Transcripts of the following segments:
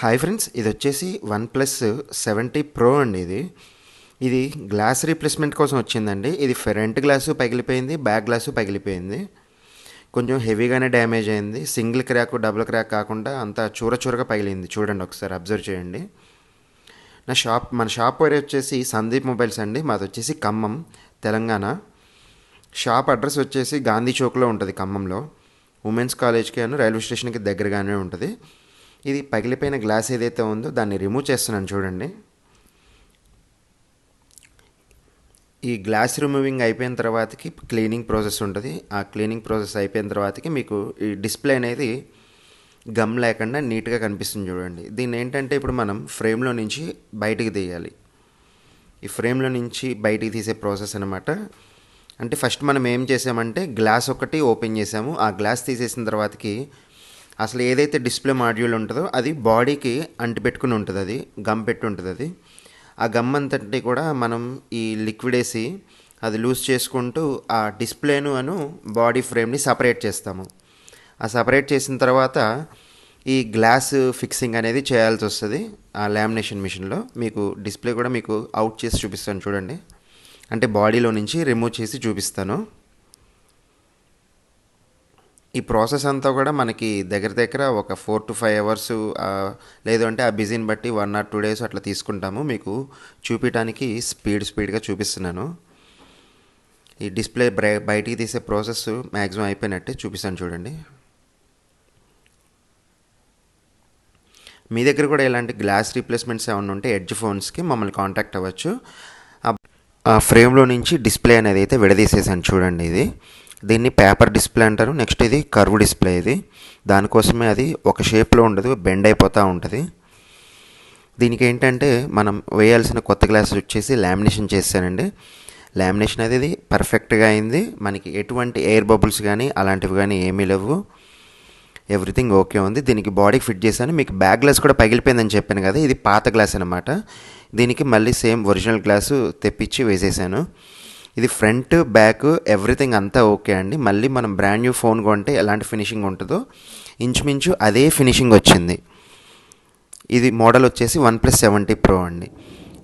Hi friends ఇది వచ్చేసి one plus seventy pro అండి ఇది. ఇది గ్లాస్ రీప్లేస్మెంట్ కోసం వచ్చిందండి. ఇది ఫ్రంట్ గ్లాసు పగిలిపోయింది బ్యాక్ గ్లాసు పగిలిపోయింది. కొంచెం హెవీగానే డ్యామేజ్ అయింది. సింగిల్ క్రాక్ డబుల్ క్రాక్ కాకుండా అంతా చూర చూరగా పగిలింది. చూడండి ఒకసారి అబ్జర్వ్ చేయండి. నా షాప్ మన షాప్ పేరు వచ్చేసి సందీప్ మొబైల్స్ అండి. మాది వచ్చేసి ఖమ్మం తెలంగాణ. షాప్ అడ్రస్ వచ్చేసి గాంధీ చౌక్లో ఉంటుంది ఖమ్మంలో. ఉమెన్స్ కాలేజ్కి అను రైల్వే స్టేషన్కి దగ్గరగానే ఉంటుంది. ఇది పగిలిపోయిన గ్లాస్ ఏదైతే ఉందో దాన్ని రిమూవ్ చేస్తున్నాను చూడండి. ఈ గ్లాస్ రిమూవింగ్ అయిపోయిన తర్వాతకి క్లీనింగ్ ప్రాసెస్ ఉంటుంది. ఆ క్లీనింగ్ ప్రాసెస్ అయిపోయిన తర్వాతకి మీకు ఈ డిస్ప్లే అనేది గమ్ లేకుండా నీట్గా కనిపిస్తుంది చూడండి. దీన్ని ఏంటంటే ఇప్పుడు మనం ఫ్రేమ్లో నుంచి బయటికి తీయాలి. ఈ ఫ్రేమ్లో నుంచి బయటికి తీసే ప్రాసెస్ అనమాట అంటే ఫస్ట్ మనం ఏం చేసామంటే గ్లాస్ ఒకటి ఓపెన్ చేసాము. ఆ గ్లాస్ తీసేసిన తర్వాతకి అసలు ఏదైతే డిస్ప్లే మాడ్యూల్ ఉంటుందో అది బాడీకి అంటిపెట్టుకుని ఉంటుంది అది గమ్ పెట్టి ఉంటుంది అది. ఆ గమ్ అంతటి కూడా మనం ఈ లిక్విడ్ వేసి అది లూజ్ చేసుకుంటూ ఆ డిస్ప్లేను అను బాడీ ఫ్రేమ్ని సపరేట్ చేస్తాము. ఆ సపరేట్ చేసిన తర్వాత ఈ గ్లాస్ ఫిక్సింగ్ అనేది చేయాల్సి వస్తుంది ఆ లామినేషన్ మిషన్లో. మీకు డిస్ప్లే కూడా మీకు అవుట్ చేసి చూపిస్తాను చూడండి. అంటే బాడీలో నుంచి రిమూవ్ చేసి చూపిస్తాను. ఈ ప్రాసెస్ అంతా కూడా మనకి దగ్గర దగ్గర ఒక ఫోర్ టు ఫైవ్ అవర్స్ లేదంటే ఆ బిజీని బట్టి వన్ ఆర్ టూ డేస్ అట్లా తీసుకుంటాము. మీకు చూపించడానికి స్పీడ్ స్పీడ్గా చూపిస్తున్నాను. ఈ డిస్ప్లే బయటికి తీసే ప్రాసెస్ మ్యాక్సిమం అయిపోయినట్టే చూపిస్తాను చూడండి. మీ దగ్గర కూడా ఇలాంటి గ్లాస్ రీప్లేస్మెంట్స్ ఏమైనా ఉంటే ఎడ్జ్ ఫోన్స్కి మమ్మల్ని కాంటాక్ట్ అవ్వచ్చు. ఆ ఫ్రేమ్లో నుంచి డిస్ప్లే అనేది అయితే విడదీసేసాను చూడండి ఇది. దీన్ని పేపర్ డిస్ప్లే అంటారు. నెక్స్ట్ ఇది కర్వ్ డిస్ప్లే ఇది. దానికోసమే అది ఒక షేప్లో ఉండదు బెండ్ అయిపోతూ ఉంటుంది. దీనికి ఏంటంటే మనం వేయాల్సిన కొత్త గ్లాస్ వచ్చేసి లామినేషన్ చేశానండి లామినేషన్ అనేది పర్ఫెక్ట్గా అయింది. మనకి ఎటువంటి ఎయిర్ బబుల్స్ కానీ అలాంటివి కానీ ఏమీ లేవు. ఎవ్రీథింగ్ ఓకే ఉంది. దీనికి బాడీకి ఫిట్ చేశాను. మీకు బ్యాక్ గ్లాస్ కూడా పగిలిపోయిందని చెప్పాను కదా ఇది పాత గ్లాస్ అనమాట దీనికి మళ్ళీ సేమ్ ఒరిజినల్ గ్లాసు తెప్పించి వేసేసాను. ఇది ఫ్రంట్ బ్యాక్ ఎవ్రీథింగ్ అంతా ఓకే అండి. మళ్ళీ మనం బ్రాండ్ న్యూ ఫోన్ కొంటే ఎలాంటి ఫినిషింగ్ ఉంటుందో ఇంచుమించు అదే ఫినిషింగ్ వచ్చింది. ఇది మోడల్ వచ్చేసి వన్ ప్లస్ సెవెంటీ ప్రో అండి.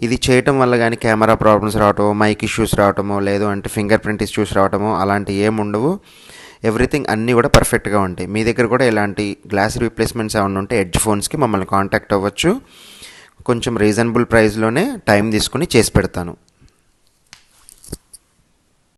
ఇది చేయటం వల్ల కానీ కెమెరా ప్రాబ్లమ్స్ రావటమో మైక్ ఇష్యూస్ రావటమో లేదు అంటే ఫింగర్ ప్రింట్ ఇష్యూస్ రావటమో అలాంటివి ఏమి ఉండవు. ఎవ్రీథింగ్ అన్నీ కూడా పర్ఫెక్ట్గా ఉంటాయి. మీ దగ్గర కూడా ఇలాంటి గ్లాస్ రీప్లేస్మెంట్స్ ఏమైనా ఉంటే ఎడ్జ్ ఫోన్స్కి మమ్మల్ని కాంటాక్ట్ అవ్వచ్చు. కొంచెం రీజనబుల్ ప్రైస్లోనే టైం తీసుకుని చేసి పెడతాను.